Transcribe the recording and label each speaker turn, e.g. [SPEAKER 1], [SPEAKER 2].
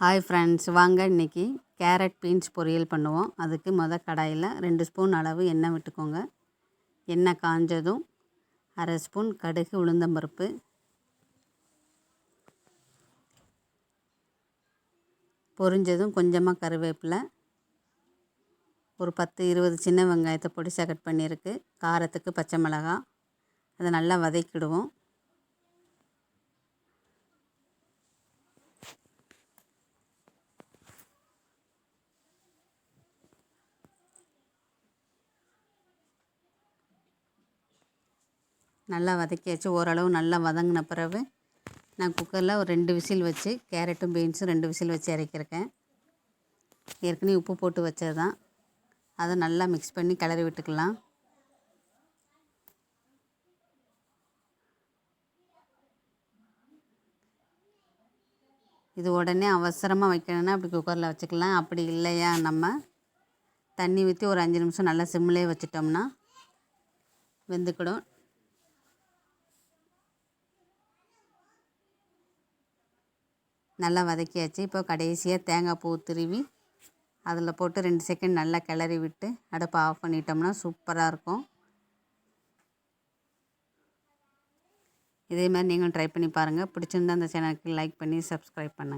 [SPEAKER 1] Hi friends வாங்க இன்றைக்கி carrot beans பொரியல் பண்ணுவோம். அதுக்கு மொதல் கடாயில் ரெண்டு ஸ்பூன் அளவு எண்ணெய் விட்டுக்கோங்க. எண்ணெய் காஞ்சதும் அரை ஸ்பூன் கடுகு உளுந்தம்பருப்பு. பொரிஞ்சதும் கொஞ்சமாக கருவேப்பிலை. ஒரு பத்து இருபது சின்ன வெங்காயத்தை பொடிசாக கட் பண்ணியிருக்கு. காரத்துக்கு பச்சை மிளகா. அதை நல்லா வதக்கிடுவோம். நல்லா வதக்கியாச்சு. ஓரளவு நல்லா வதங்கின பிறகு நான் குக்கரில் ஒரு ரெண்டு விசில் வச்சு கேரட்டும் பீன்ஸும் ரெண்டு விசில் வச்சு இறக்கியிருக்கேன். ஏற்கனவே உப்பு போட்டு வச்சது தான் அதை நல்லா மிக்ஸ் பண்ணி கிளறி விட்டுக்கலாம். இது உடனே அவசரமாக வைக்கணும்னா அப்படி குக்கரில் வச்சுக்கலாம். அப்படி இல்லையா நம்ம தண்ணி ஊற்றி ஒரு அஞ்சு நிமிஷம் நல்லா சிம்லேயே வச்சிட்டோம்னா வெந்துக்கிடும். நல்லா வதக்கியாச்சு. இப்போ கடைசியாக தேங்காய் பூ திருவி அதில் போட்டு ரெண்டு செகண்ட் நல்லா கிளறி விட்டு அடுப்பை ஆஃப் பண்ணிட்டோம்னா சூப்பராக இருக்கும். இதே மாதிரி நீங்களும் ட்ரை பண்ணி பாருங்கள் பிடிச்சிருந்தா அந்த சேனலுக்கு லைக் பண்ணி சப்ஸ்கிரைப் பண்ணுங்கள்